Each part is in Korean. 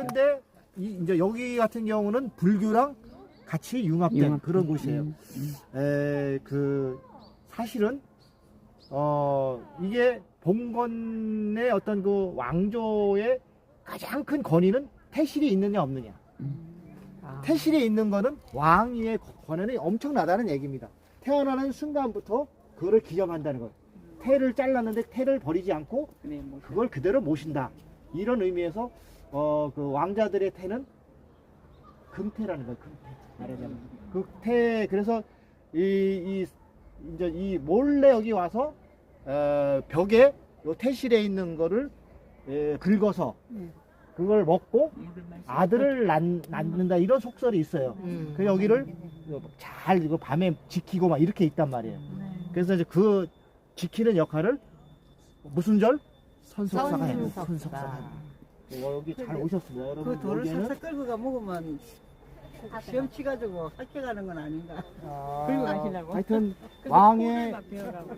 그런데 이, 이제 여기 같은 경우는 불교랑 같이 융합된 융합. 그런 곳이에요. 음, 음. 에, 그 사실은 어 이게 봉건의 어떤 그 왕조의 가장 큰 권위는 태실이 있느냐 없느냐. 아. 태실이 있는 거는 왕위의 권한이 엄청나다는 얘기입니다. 태어나는 순간부터 그거를 기념한다는 거예요. 태를 잘랐는데 태를 버리지 않고. 그걸 그대로 모신다. 이런 의미에서 어 그 왕자들의 태는 금태라는 거예요. 금태. 말하자면 그태 그래서 이, 이 이제 이 몰래 여기 와서 어, 벽에 요 태실에 있는 거를 예, 긁어서 네. 그걸 먹고. 아들을 낳, 낳는다 이런 속설이 있어요. 음. 그 여기를 잘 이거 밤에 지키고 막 이렇게 있단 말이에요. 그래서 이제 그 지키는 역할을 무슨 절? 선속사가 해요. 선속사. 선속사가. 여기 잘 오셨습니다. 여러분 그 돌을 싹싹 끌고 가 먹으면 시험 치가지고 합격하는 건 아닌가? 아, 끌고 가시려고? 하여튼 왕의.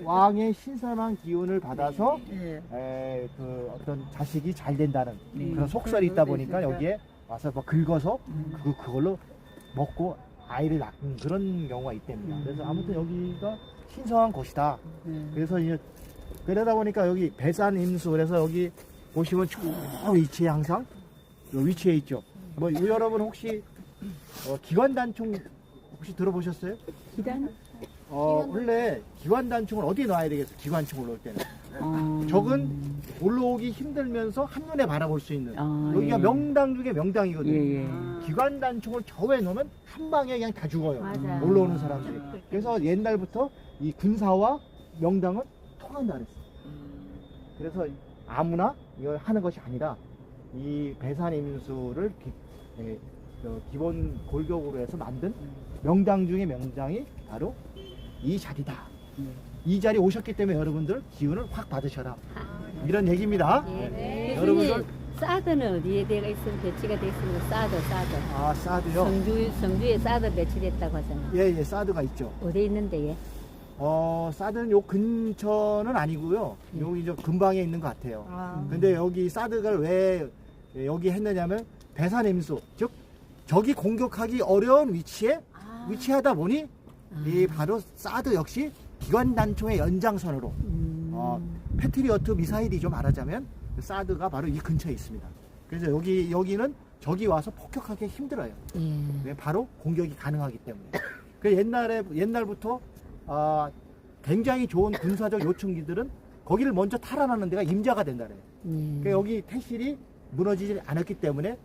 왕의 신선한 기운을 받아서 예. 에, 그 어떤 자식이 잘 된다는 네. 그런 속설이 있다 보니까 여기에 와서 뭐 긁어서 음. 그 그걸로 먹고 아이를 낳는 그런 경우가 있답니다. 음. 그래서 아무튼 여기가 신성한 곳이다. 예. 그래서 이제 그러다 보니까 여기 배산 임수 그래서 여기 보시면 저 위치에 항상 요 위치에 있죠. 뭐 여러분 혹시 어, 기관 단총 혹시 들어보셨어요? 기단? 어 원래 기관 단총을 어디에 놔야 되겠어? 기관총을 놓을 때는 어. 적은 올라오기 힘들면서 한눈에 바라볼 수 있는 아, 여기가 예. 명당 중에 명당이거든요. 예, 예. 기관 단총을 저에 놓으면 한 방에 그냥 다 죽어요. 맞아. 올라오는 사람들이. 그래서 옛날부터 이 군사와 명당은 통한다 그랬어. 그래서 아무나 이걸 하는 것이 아니라 이 배산 임수를 기, 예, 저 기본 골격으로 해서 만든 명당 중에 명당이 바로 이 자리다. 이 자리 오셨기 때문에 여러분들 기운을 확 받으셔라. 이런 얘기입니다. 예. 네. 교수님, 여러분들 사드는 어디에 대가 있으면 배치가 돼 있습니다. 사드, 사드. 아 사드요. 성주, 성주에 사드 배치됐다고 하잖아요. 예 예 사드가 있죠. 어디 있는데, 예? 어 사드는 요 근처는 아니고요. 여기 저 근방에 있는 것 같아요. 아. 근데 여기 사드를 왜 여기 했느냐면 배산 임수 즉 적이 공격하기 어려운 위치에 아. 위치하다 보니 이 바로 사드 역시 기관 단총의 연장선으로 음. 어, 패트리어트 미사일이죠 말하자면 그 사드가 바로 이 근처에 있습니다. 그래서 여기 여기는 적이 와서 폭격하기 힘들어요. 예. 왜 바로 공격이 가능하기 때문에. 그 옛날에 옛날부터 아, 굉장히 좋은 군사적 요충기들은 거기를 먼저 탈환하는 데가 임자가 된다 그래요. 예. 그러니까 여기 태실이 무너지지 않았기 때문에